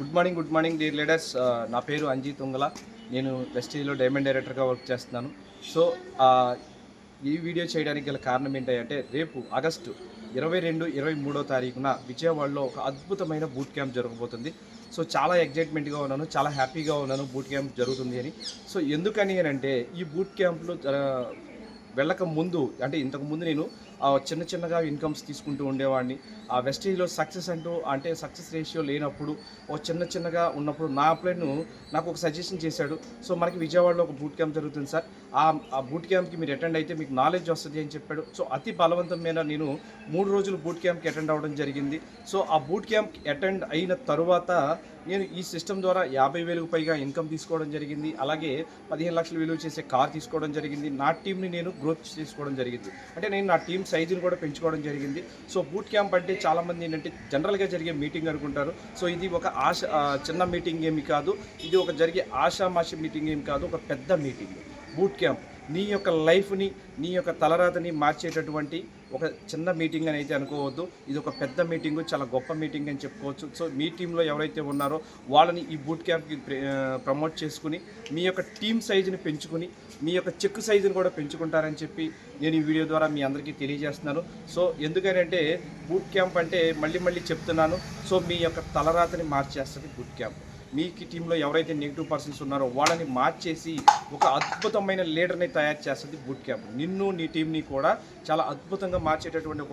Good morning good morning dear leaders. నా పేరు అంజీ తుంగల. నేను వెస్టీజ్లో డైమండ్ డైరెక్టర్గా వర్క్ చేస్తున్నాను. సో ఈ వీడియో చేయడానికి గల కారణం ఏంటంటే రేపు ఆగస్టు ఇరవై రెండు ఇరవై మూడో తారీఖున విజయవాడలో ఒక అద్భుతమైన బూట్ క్యాంప్ జరగబోతుంది. సో చాలా ఎగ్జైట్మెంట్గా ఉన్నాను చాలా హ్యాపీగా ఉన్నాను బూట్ క్యాంప్ జరుగుతుంది అని. సో ఎందుకని అని అంటే ఈ బూట్ క్యాంప్లో వెళ్ళక ముందు అంటే ఇంతకు ముందు నేను చిన్న చిన్నగా ఇన్కమ్స్ తీసుకుంటూ ఉండేవాడిని. ఆ వెస్టేజ్లో సక్సెస్ అంటూ అంటే సక్సెస్ రేషియో లేనప్పుడు ఓ చిన్న చిన్నగా ఉన్నప్పుడు నా అప్లైన్ నాకు ఒక సజెషన్ చేశాడు. సో మనకి విజయవాడలో ఒక బూట్ క్యాంప్ జరుగుతుంది సార్. ఆ బూట్ క్యాంప్కి మీరు అటెండ్ అయితే మీకు నాలెడ్జ్ వస్తుంది అని చెప్పాడు. సో అతి బలవంతం మీద నేను మూడు రోజులు బూట్ క్యాంప్కి అటెండ్ అవ్వడం జరిగింది. సో ఆ బూట్ క్యాంప్ అటెండ్ అయిన తరువాత నేను ఈ సిస్టమ్ ద్వారా యాభై వేలకు పైగా ఇన్కమ్ తీసుకోవడం జరిగింది. అలాగే పదిహేను లక్షలు విలువ చేసే కార్ తీసుకోవడం జరిగింది. నా టీంని నేను గ్రోత్ చేసుకోవడం జరిగింది. అంటే నేను నా టీం సైజుని కూడా పెంచుకోవడం జరిగింది. సో బూట్ క్యాంప్ అంటే చాలామంది ఏంటంటే జనరల్గా జరిగే మీటింగ్ అనుకుంటారు. సో ఇది ఒక ఆశ చిన్న మీటింగ్ ఏమి కాదు. ఇది ఒక జరిగే ఆషామాషి మీటింగ్ ఏమి కాదు. ఒక పెద్ద మీటింగ్. బూట్ క్యాంప్ నీ యొక్క లైఫ్ని నీ యొక్క తలరాతని మార్చేటటువంటి ఒక చిన్న మీటింగ్ అని అయితే అనుకోవద్దు. ఇది ఒక పెద్ద మీటింగ్ చాలా గొప్ప మీటింగ్ అని చెప్పుకోవచ్చు. సో మీ టీంలో ఎవరైతే ఉన్నారో వాళ్ళని ఈ బూట్ క్యాంప్కి ప్రమోట్ చేసుకుని మీ యొక్క టీమ్ సైజుని పెంచుకుని మీ యొక్క చెక్ సైజుని కూడా పెంచుకుంటారని చెప్పి నేను ఈ వీడియో ద్వారా మీ అందరికీ తెలియజేస్తున్నాను. సో ఎందుకనంటే బూట్ క్యాంప్ అంటే మళ్ళీ మళ్ళీ చెప్తున్నాను. సో మీ యొక్క తలరాతని మార్చేస్తుంది బూట్ క్యాంప్ మీ టీంలో ఎవరైతే నెగిటివ్ పర్సన్స్ ఉన్నారో వాళ్ళని మార్చేసి ఒక అద్భుతమైన లీడర్ని తయారు చేస్తుంది బూట్ క్యాంప్ నిన్ను నీ టీంని కూడా చాలా అద్భుతంగా మార్చేటటువంటి ఒక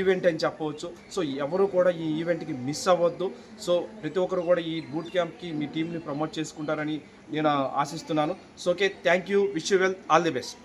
ఈవెంట్ అని చెప్పవచ్చు. సో ఎవరు కూడా ఈ ఈవెంట్కి మిస్ అవ్వద్దు. సో ప్రతి ఒక్కరు కూడా ఈ బూట్ క్యాంప్కి మీ టీంని ప్రమోట్ చేసుకుంటారని నేను ఆశిస్తున్నాను. So okay thank you wish you well all the best